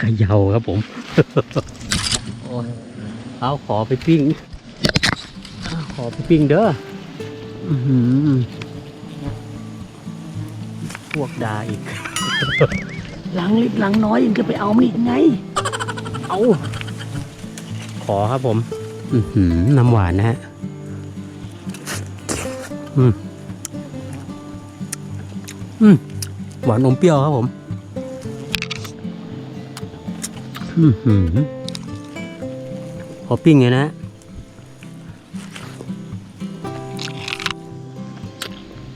เขย่าครับผมโอ้ยเอาขอไปปิ้งเอาขอไปปิ้งเด้ออื้อหือพวกดาอีกหลังเล็กหลังน้อยยังจะไปเอามาอีกไง เอา ขอครับผมอือหือน้ำหวานนะฮะอืมอืม หวานอมเปรี้ยวครับผม พอปิ้งเลยนะ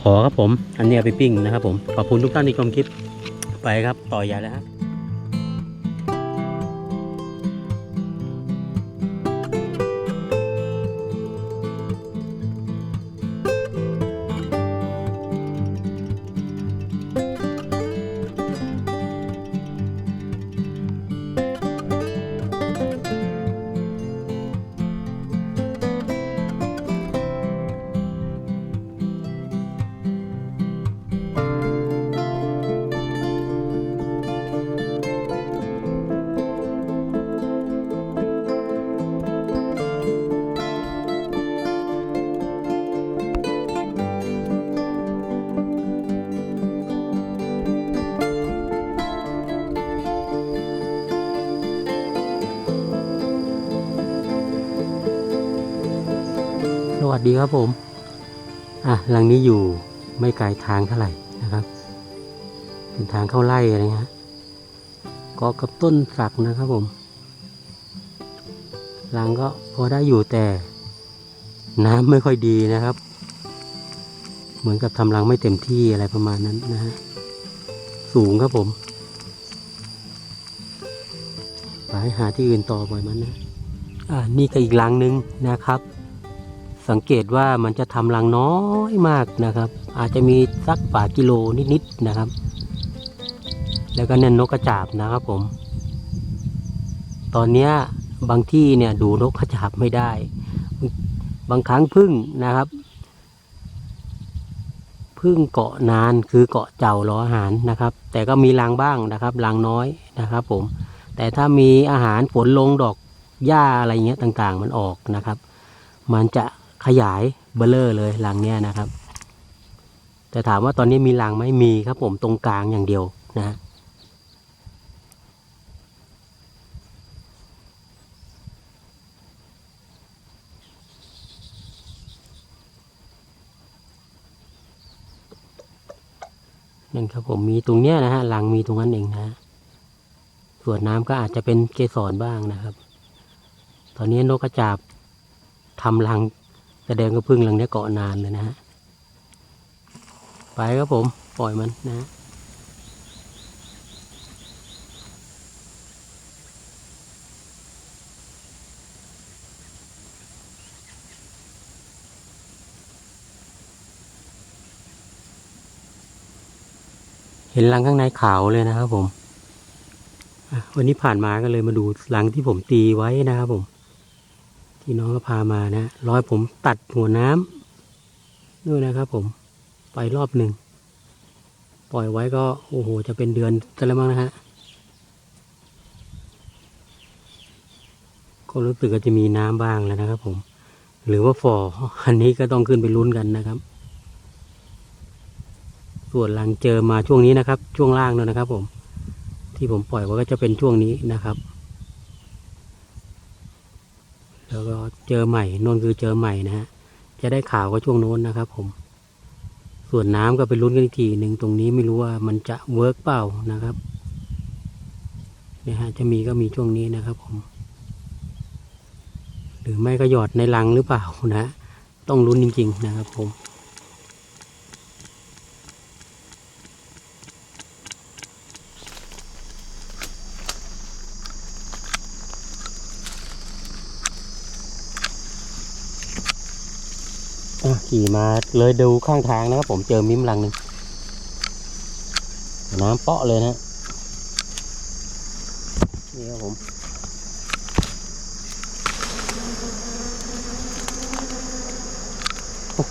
ขอครับผม อันนี้เอาไปปิ้งนะครับผม ขอบคุณทุกท่านที่ชมคลิป ไปครับ ต่อยาแล้วฮะ วัสดีครับผมอะหลังนี้อยู่ไม่ไกลทางเท่าไหร่นะครับ เป็นทางเข้าไร่อะไรเงี้ยก็กับต้นสักนะครับผม หลังก็พอได้อยู่แต่น้ำไม่ค่อยดีนะครับ เหมือนกับทำรังไม่เต็มที่อะไรประมาณนั้นนะฮะสูงครับผมไปหาที่อื่นต่อบ่อยมันนะอ่านี่ก็อีกรังหนึ่งนะครับ สังเกตว่ามันจะทำรังน้อยมากนะครับ อาจจะมีสักฝ่ากิโลนิดๆนะครับ แล้วก็เน้นนกกระจาบนะครับผม ตอนนี้บางที่เนี่ยดูนกกระจาบไม่ได้ บางครั้งพึ่งนะครับพึ่งเกาะนานคือเกาะเจ้ารออาหารนะครับ แต่ก็มีรังบ้างนะครับรังน้อยนะครับ ผม แต่ถ้ามีอาหารฝนลงดอกหญ้าอะไรเงี้ยต่างๆ มันออกนะครับ มันจะ ขยายเบลเลอร์เลยรังเนี้ยนะครับ แต่ถามว่าตอนนี้มีรังไหมมีครับผมตรงกลางอย่างเดียวนะนั่นครับผมมีตรงเนี้ยนะฮะรังมีตรงนั้นเองนะ ส่วนน้ำก็อาจจะเป็นเกสรบ้างนะครับ ตอนนี้นกกระจาบทำรัง แสดงก็พึ่งรังนี้เกาะนานเลยนะฮะ ไปครับผม ปล่อยมันนะฮะเห็นรังข้างในขาวเลยนะครับผม วันนี้ผ่านมาก็เลยมาดูรังที่ผมตีไว้นะครับผม ที่น้องก็พามานะร้อยผมตัดหัวน้ำด้วยนะครับ ผมไปรอบหนึ่งปล่อยไว้ก็โอ้โห จะเป็นเดือนจะแล้วมั้งนะฮะก็รู้สึกว่าจะมีน้ำบ้างแล้วนะครับ ผม หรือว่าฝ่ออันนี้ก็ต้องขึ้นไปลุ้นกันนะครับ ส่วนหลังเจอมาช่วงนี้นะครับ ช่วงล่างนั่นนะครับ ผม ที่ผมปล่อยไว้ก็จะเป็นช่วงนี้นะครับ แล้วก็เจอใหม่นนคือเจอใหม่นะฮะจะได้ข่าวก็ช่วงโน้นนะครับ ผม ส่วนน้ำก็ไปลุ้นกันอีกทีหนึ่งตรงนี้ไม่รู้ว่ามันจะเวิร์กเปล่านะครับเนี่ยฮะจะมีก็มีช่วงนี้นะครับ ผม หรือไม่ก็หยอดในรังหรือเปล่านะ ต้องลุ้นจริง ๆ นะครับ ผม ขี่มาเลยดูข้างทางนะครับผมเจอมิ้มลังหนึ่งน้ำเปาะเลยนะนี่ครับผม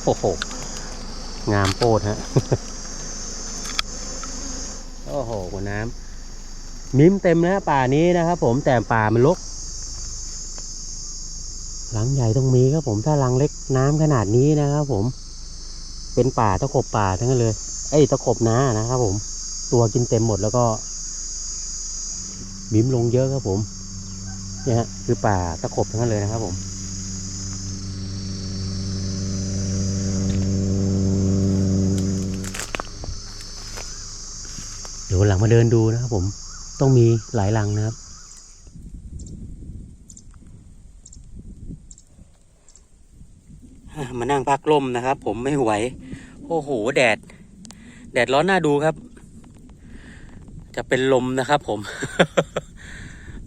โอ้โห งามโปดฮะ โอ้โหหัวน้ำมิมเต็มนะป่านี้นะครับผมแต่ป่ามันรก ลังใหญ่ต้องมีครับผมถ้าหลังเล็กน้ำขนาดนี้นะครับผม เป็นป่าตะขบป่าทั้งนั้นเลย เอ้ยตะขบนานะครับผม ตัวกินเต็มหมดแล้วก็มิมลงเยอะครับผมเนี่ยฮะคือป่าตะขบทั้งนั้นเลยนะครับผมเดี๋ยวหลังมาเดินดูนะครับผมต้องมีหลายลังนะครับ มา นั่งพักลมนะครับ ผมไม่ไหว โอ้โห แดด แดดร้อนน่าดูครับ จะเป็นลมนะครับผม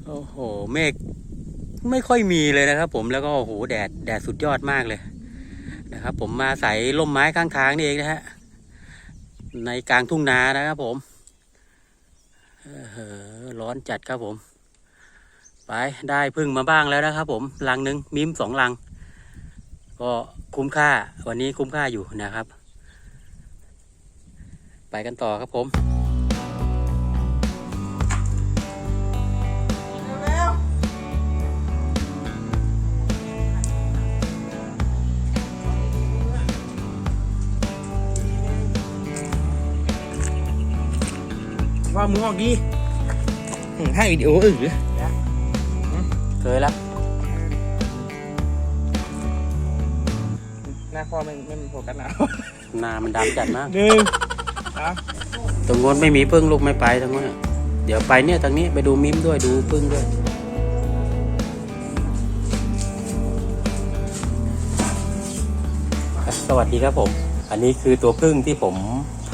โอ้โห เมฆไม่ค่อยมีเลยนะครับ ผมแล้วก็โอ้โหแดดแดดสุดยอดมากเลยนะครับ ผมมาใส่ร่มไม้ข้างทางนี่เองนะฮะในกลางทุ่งนานะครับผมร้อนจัดครับผม ไปได้พึ่งมาบ้างแล้วนะครับผม ลังหนึ่งมิมสองลัง ก็คุ้มค่าวันนี้คุ้มค่าอยู่นะครับ ไปกันต่อครับผมว่ามึงออกดีอืมให้วิดีโออื่นเคยละ น้าพ่อไม่ไม่โฟกัสนะหนามันดำจัดมาก หนึ่งสามตรงโน้นไม่มีพึ่งลูกไม่ไปตรงโน้นอะเดี๋ยวไปเนี่ยทางนี้ไปดูมิมด้วยดูพึ่งด้วย สวัสดีครับผม อันนี้คือตัวพึ่งที่ผม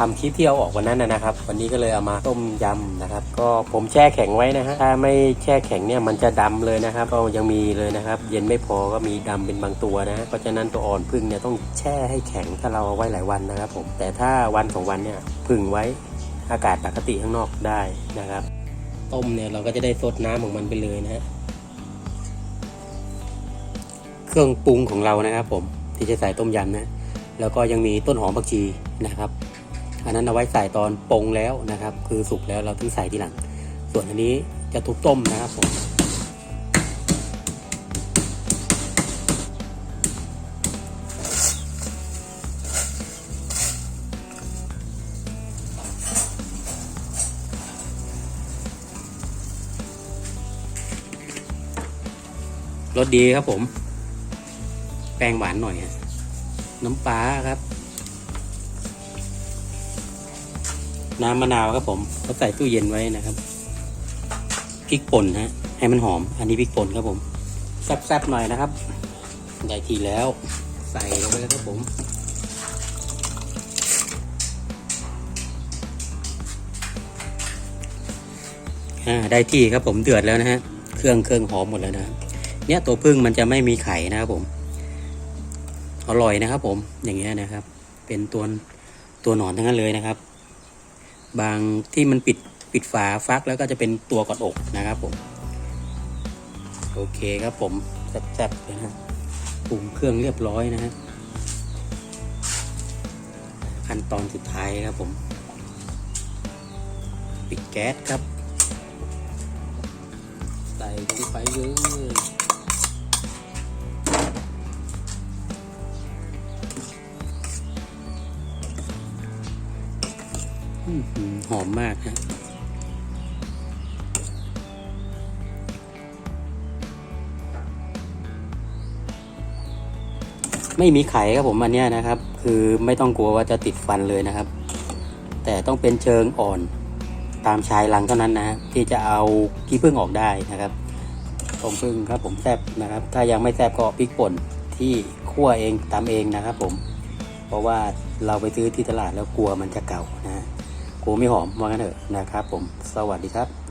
ทำคลิปที่เอาออกวันนั้นนะนะครับ วันนี้ก็เลยเอามาต้มยำนะครับ ก็ผมแช่แข็งไว้นะฮะถ้าไม่แช่แข็งเนี่ยมันจะดำเลยนะครับ ก็ยังมีเลยนะครับ เย็นไม่พอก็มีดำเป็นบางตัวนะฮะเพราะฉะนั้นตัวอ่อนพึ่งเนี่ยต้องแช่ให้แข็งถ้าเราเอาไว้หลายวันนะครับผม แต่ถ้าวันสองวันเนี่ยพึ่งไว้อากาศปกติข้างนอกได้นะครับ ต้มเนี่ยเราก็จะได้ซดน้ำของมันไปเลยนะฮะเครื่องปรุงของเรานะครับผมที่จะใส่ต้มยำนะ แล้วก็ยังมีต้นหอมผักชีนะครับ อันนั้นเอาไว้ใส่ตอนปรุงแล้วนะครับ คือสุกแล้วเราถึงใส่ทีหลัง ส่วนอันนี้จะทุบต้มนะครับผมรสดีครับผม แป้งหวานหน่อย น้ำปลาครับ น้ำมะนาวครับผมเขาใส่ตู้เย็นไว้นะครับพริกป่นฮะให้มันหอม อันนี้พริกป่นครับผมแซ่บๆหน่อยนะครับได้ทีแล้ว ใส่ลงไปแล้วครับผมได้ที่ครับผมเดือดแล้วนะฮะ เครื่องเครื่องหอมหมดแล้วนะ เนี่ยตัวพึ่งมันจะไม่มีไข่นะครับผม อร่อยนะครับผม อย่างเงี้ยนะครับ เป็นตัวตัวหนอนทั้งนั้นเลยนะครับ บางที่มันปิดปิดฝาฟักแล้วก็จะเป็นตัวกอดอกนะครับผม โอเคครับผมแซ่บๆเลยนะปรุงเครื่องเรียบร้อยนะฮะขั้นตอนสุดท้ายครับผม ปิดแก๊สครับ ใส่ลงไปเยอื้อ หอมมากฮะไม่มีไข่ครับผมอันเนี้ยนะครับ คือไม่ต้องกลัวว่าจะติดฟันเลยนะครับ แต่ต้องเป็นเชิงอ่อนตามชายรังเท่านั้นนะ ที่จะเอาขี้ผึ้งออกได้นะครับต้มผึ้งครับผมแซบนะครับ ถ้ายังไม่แซบก็พริกป่นที่คั่วเองตามเองนะครับ ผม เพราะว่าเราไปซื้อที่ตลาดแล้วกลัวมันจะเก่านะ กูไม่หอมว่างั้นเถอะนะครับผม สวัสดีครับ